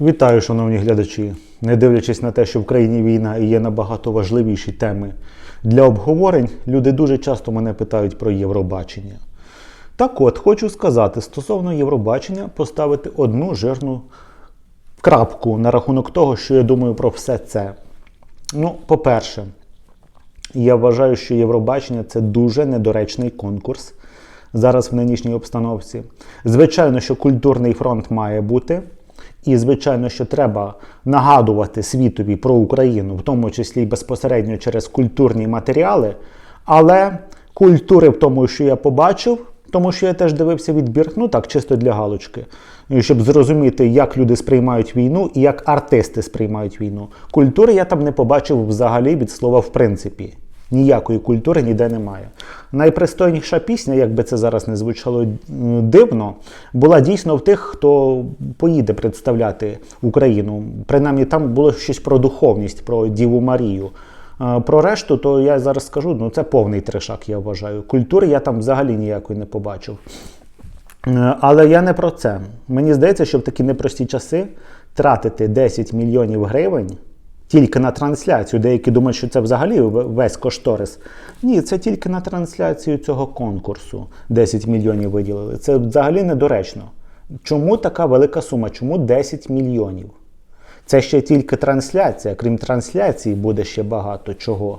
Вітаю, шановні глядачі. Не дивлячись на те, що в країні війна і є набагато важливіші теми для обговорень, люди дуже часто мене питають про Євробачення. Так от, хочу сказати стосовно Євробачення поставити одну жирну крапку на рахунок того, що я думаю про все це. Ну, по-перше, я вважаю, що Євробачення це дуже недоречний конкурс зараз в нинішній обстановці. Звичайно, що культурний фронт має бути. І, звичайно, що треба нагадувати світові про Україну, в тому числі й безпосередньо через культурні матеріали. Але культури в тому, що я побачив, тому що я теж дивився відбір, ну так, чисто для галочки, щоб зрозуміти, як люди сприймають війну і як артисти сприймають війну. Культури я там не побачив взагалі від слова в принципі. Ніякої культури ніде немає. Найпристойніша пісня, як би це зараз не звучало дивно, була дійсно в тих, хто поїде представляти Україну. Принаймні там було щось про духовність, про Діву Марію. Е, Про решту, то я зараз скажу, ну це повний трешак, я вважаю. Культури я там взагалі ніякої не побачив. Е, Але я не про це. Мені здається, що в такі непрості часи тратити 10 мільйонів гривень тільки на трансляцію. Деякі думають, що це взагалі весь кошторис. Ні, це тільки на трансляцію цього конкурсу 10 мільйонів виділили. Це взагалі недоречно. Чому така велика сума? Чому 10 мільйонів? Це ще тільки трансляція. Крім трансляції, буде ще багато чого.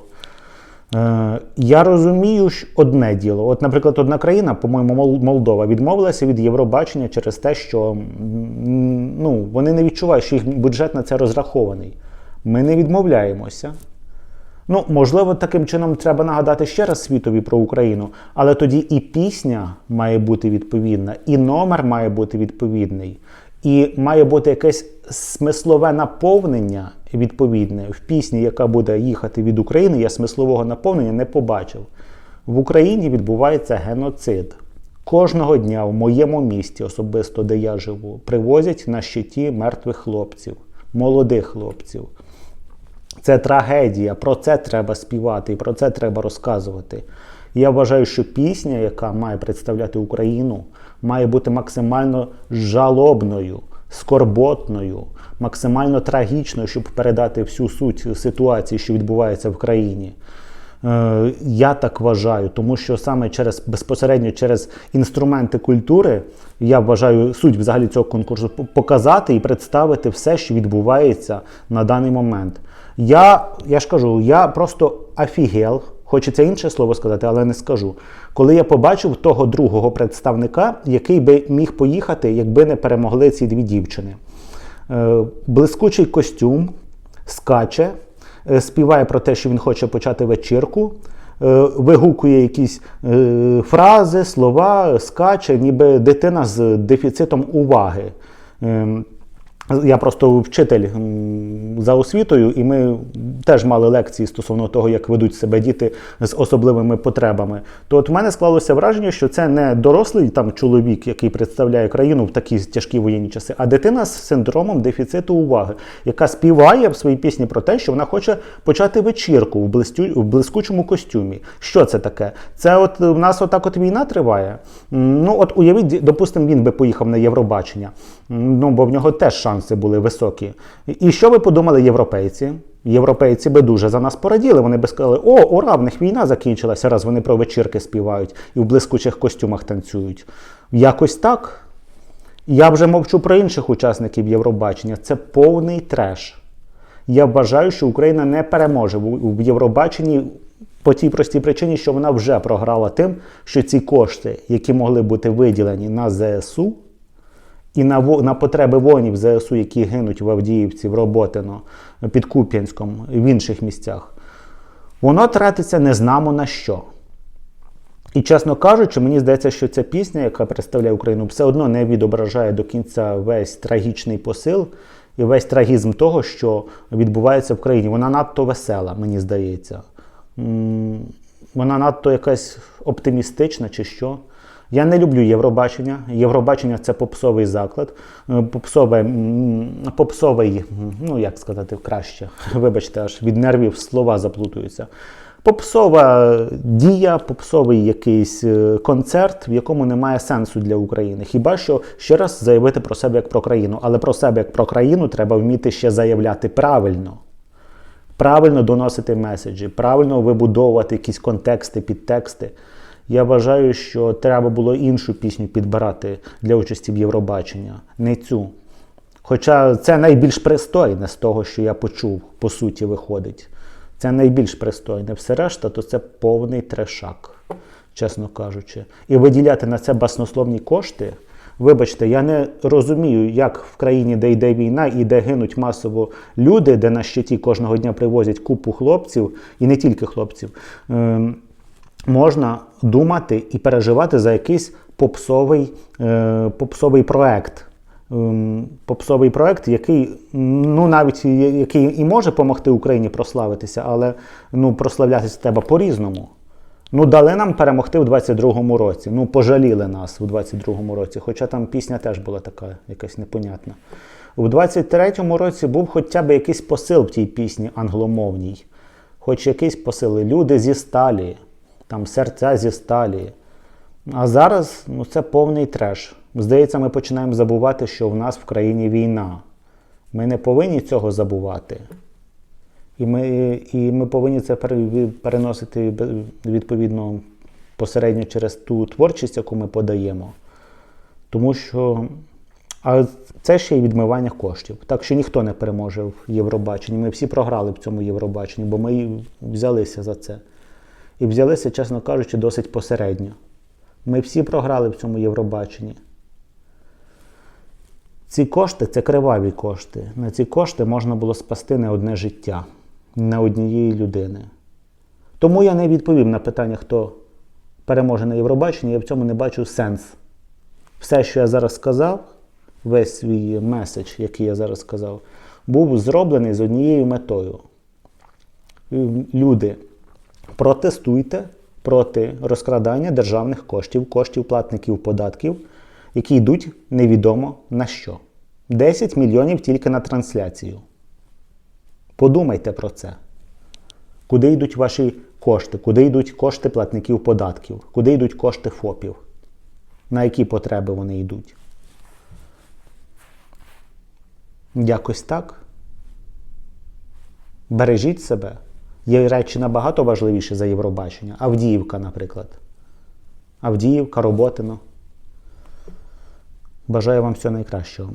Е, я розумію що одне діло. От, наприклад, одна країна, по-моєму, Молдова, відмовилася від Євробачення через те, що ну, вони не відчувають, що їх бюджет на це розрахований. Ми не відмовляємося. Ну, можливо, таким чином треба нагадати ще раз світові про Україну, але тоді і пісня має бути відповідна, і номер має бути відповідний, і має бути якесь смислове наповнення відповідне в пісні, яка буде їхати від України. Я смислового наповнення не побачив. В Україні відбувається геноцид. Кожного дня в моєму місті, особисто де я живу, привозять на щиті мертвих хлопців, молодих хлопців. Це трагедія, про це треба співати і про це треба розказувати. Я вважаю, що пісня, яка має представляти Україну, має бути максимально жалобною, скорботною, максимально трагічною, щоб передати всю суть ситуації, що відбувається в країні. Е, Я так вважаю, тому що саме через безпосередньо через інструменти культури я вважаю суть взагалі цього конкурсу показати і представити все, що відбувається на даний момент. Я, я ж кажу, я просто офігел, хочеться інше слово сказати, але не скажу. Коли я побачив того другого представника, який би міг поїхати, якби не перемогли ці дві дівчини. Е, Блискучий костюм, скаче, е, співає про те, що він хоче почати вечірку, е, вигукує якісь фрази, слова, скаче, ніби дитина з дефіцитом уваги. Ем, Я просто вчитель за освітою, і ми теж мали лекції стосовно того, як ведуть себе діти з особливими потребами. То от в мене склалося враження, що це не дорослий там чоловік, який представляє країну в такі тяжкі воєнні часи, а дитина з синдромом дефіциту уваги, яка співає в своїй пісні про те, що вона хоче почати вечірку в, блискучому костюмі. Що це таке? Це от в нас отак от війна триває. Ну от уявіть, допустимо, він би поїхав на Євробачення. Ну бо в нього теж шанси були високі. І- що ви подумали європейці? Європейці би дуже за нас пораділи. Вони би сказали, о, ура, в них війна закінчилася, раз вони про вечірки співають і в блискучих костюмах танцюють. Якось так. Я вже мовчу про інших учасників Євробачення. Це повний треш. Я вважаю, що Україна не переможе в Євробаченні по тій простій причині, що вона вже програла тим, що ці кошти, які могли бути виділені на ЗСУ і на, на потреби воїнів ЗСУ, які гинуть в Авдіївці, в Роботино, під Куп'янськом в інших місцях, воно тратиться незнамо на що. І чесно кажучи, мені здається, що ця пісня, яка представляє Україну, все одно не відображає до кінця весь трагічний посил і весь трагізм того, що відбувається в країні. Вона надто весела, мені здається. Вона надто якась оптимістична чи що. Я не люблю Євробачення. Євробачення це попсовий заклад. Е, Попсове, попсовий, ну як сказати краще, вибачте, аж від нервів слова заплутуються. Попсова дія, попсовий якийсь е, концерт, в якому немає сенсу для України. Хіба що ще раз заявити про себе як про країну. Але про себе як про країну треба вміти ще заявляти правильно. Правильно доносити меседжі, правильно вибудовувати якісь контексти, підтексти. Я вважаю, що треба було іншу пісню підбирати для участі в Євробачення, не цю. Хоча це найбільш пристойне з того, що я почув, по суті, виходить. Це найбільш пристойне. Все решта, то це повний трешак, чесно кажучи. І виділяти на це баснословні кошти. Вибачте, я не розумію, як в країні, де йде війна і де гинуть масово люди, де на щиті кожного дня привозять купу хлопців, і не тільки хлопців, ем, можна думати і переживати за якийсь попсовий, е, попсовий проект. Ем, Попсовий проект, який ну навіть який і може допомогти Україні прославитися, але ну прославлятися треба по-різному. Ну, дали нам перемогти в 22-му році. Ну, пожаліли нас у 22-му році. Хоча там пісня теж була така якась непонятна. У 23-му році був хоча б якийсь посил в тій пісні англомовній. Хоч якийсь посил. Люди зі сталі, там серця зі сталі. А зараз ну, це повний треш. Здається, ми починаємо забувати, що в нас в країні війна. Ми не повинні цього забувати. І ми, і ми повинні це переносити відповідно посередньо через ту творчість, яку ми подаємо. Тому що а це ще й відмивання коштів. Так що ніхто не переможе в Євробаченні. Ми всі програли в цьому Євробаченні, бо ми взялися за це. І взялися, чесно кажучи, досить посередньо. Ми всі програли в цьому Євробаченні. Ці кошти це криваві кошти. На ці кошти можна було спасти не одне життя, не однієї людини. Тому я не відповів на питання, хто переможе на Євробаченні, я в цьому не бачу сенс. Все, що я зараз сказав, весь свій меседж, який я зараз сказав, був зроблений з однією метою. Люди, протестуйте проти розкрадання державних коштів, коштів платників податків, які йдуть невідомо на що. 10 мільйонів тільки на трансляцію. Подумайте про це. Куди йдуть ваші кошти? Куди йдуть кошти платників податків? Куди йдуть кошти ФОПів? На які потреби вони йдуть? Якось так. Бережіть себе. Є речі набагато важливіші за Євробачення. Авдіївка, наприклад. Авдіївка, Роботино. Бажаю вам всього найкращого.